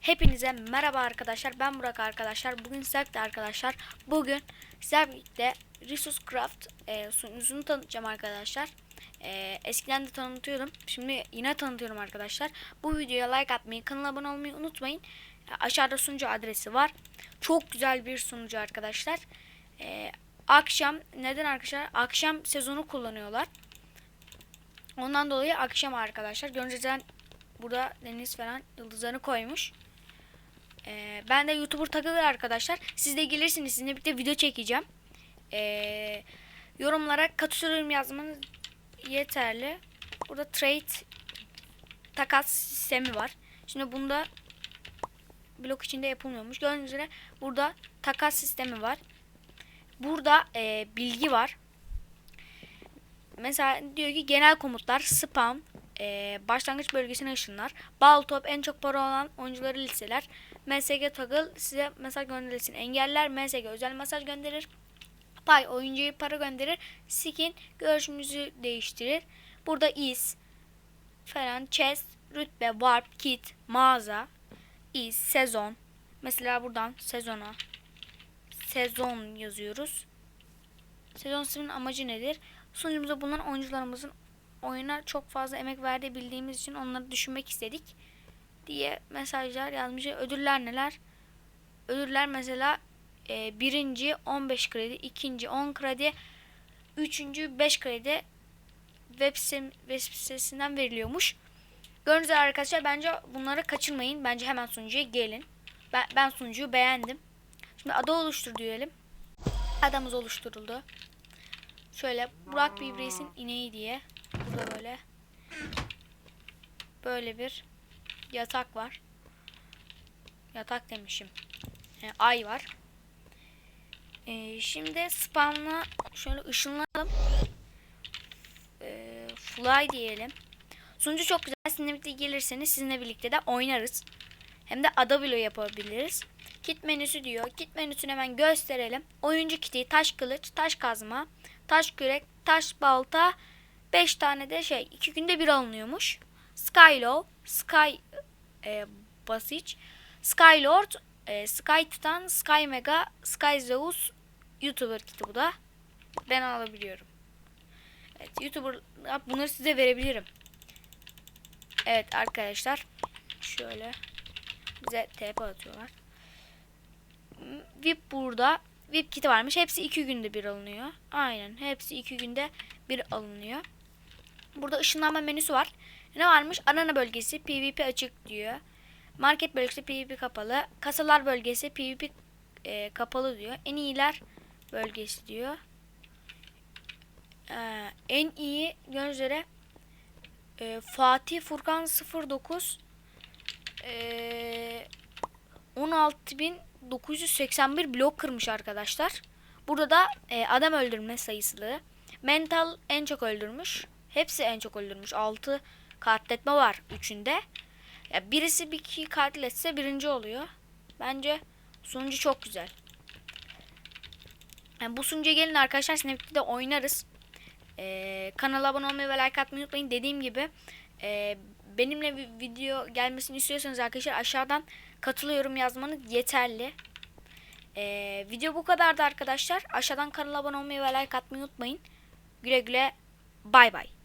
Hepinize merhaba arkadaşlar. Ben Burak arkadaşlar. Bugün sizlerle arkadaşlar. Bugün sizlerle birlikte Resource Craft e, sunucusunu tanıtacağım arkadaşlar. E, eskiden de tanıtıyordum. Şimdi yine tanıtıyorum arkadaşlar. Bu videoya like atmayı, kanala abone olmayı unutmayın. E, aşağıda sunucu adresi var. Çok güzel bir sunucu arkadaşlar. E, akşam neden arkadaşlar? Akşam sezonu kullanıyorlar. Ondan dolayı akşam arkadaşlar. Gördüğünüz burada deniz falan yıldızlarını koymuş. Ee, ben de YouTuber takılır arkadaşlar. Siz de gelirsiniz. Sizinle birlikte video çekeceğim. Ee, yorumlara katılıyorum yazmanız yeterli. Burada trade takas sistemi var. Şimdi bunda blok içinde yapılmıyormuş. Gördüğünüz üzere burada takas sistemi var. Burada e, bilgi var. Mesela diyor ki genel komutlar spam, e, başlangıç bölgesine ışınlar, bal top en çok para olan oyuncuları listeler, MSG toggle size mesaj gönderilsin, engeller MSG özel mesaj gönderir, pay oyuncuya para gönderir, skin görüşümüzü değiştirir. Burada is falan chest, rütbe, warp, kit, mağaza, is, sezon. Mesela buradan sezona sezon yazıyoruz. Sezon isminin amacı nedir? Sunucumuzda bulunan oyuncularımızın oyuna çok fazla emek verdiği bildiğimiz için onları düşünmek istedik diye mesajlar yazmış. Ödüller neler? Ödüller mesela e, birinci 15 kredi, ikinci 10 kredi, üçüncü 5 kredi web, sitem, web sitesinden veriliyormuş. Gördüğünüz üzere arkadaşlar bence bunları kaçırmayın. Bence hemen sunucuya gelin. Ben, ben sunucuyu beğendim. Şimdi ada oluştur diyelim. Adamız oluşturuldu. Şöyle Burak Bibreis'in ineği diye. Burada böyle böyle bir yatak var. Yatak demişim. Yani ay var. Ee, şimdi spamla şöyle ışınlayalım. Ee, fly diyelim. Sunucu çok güzel. Sizinle birlikte gelirseniz sizinle birlikte de oynarız. Hem de ada bile yapabiliriz. Kit menüsü diyor. Kit menüsünü hemen gösterelim. Oyuncu kiti, taş kılıç, taş kazma, taş kürek, taş balta, 5 tane de şey 2 günde bir alınıyormuş. Skylow, Sky e, Basic, Skylord, e, Sky Titan, Sky Mega, Sky Zeus, YouTuber kiti bu da. Ben alabiliyorum. Evet YouTuber bunları size verebilirim. Evet arkadaşlar. Şöyle bize TP atıyorlar. VIP burada. VIP kiti varmış. Hepsi 2 günde bir alınıyor. Aynen. Hepsi 2 günde bir alınıyor. Burada ışınlanma menüsü var. Ne varmış? Arena bölgesi PvP açık diyor. Market bölgesi PvP kapalı. Kasalar bölgesi PvP e, kapalı diyor. En iyiler bölgesi diyor. Ee, en iyi göz üzere e, Fatih Furkan 09 e, 16.981 blok kırmış arkadaşlar. Burada da e, adam öldürme sayısı. Mental en çok öldürmüş. Hepsi en çok öldürmüş. 6 katletme var üçünde. Ya birisi bir iki katletse birinci oluyor. Bence sunucu çok güzel. Yani bu sunucuya gelin arkadaşlar. Snapchat'te de oynarız. Ee, kanala abone olmayı ve like atmayı unutmayın. Dediğim gibi e, benimle bir video gelmesini istiyorsanız arkadaşlar aşağıdan katılıyorum yazmanız yeterli. Ee, video bu kadardı arkadaşlar. Aşağıdan kanala abone olmayı ve like atmayı unutmayın. Güle güle. Bay bay.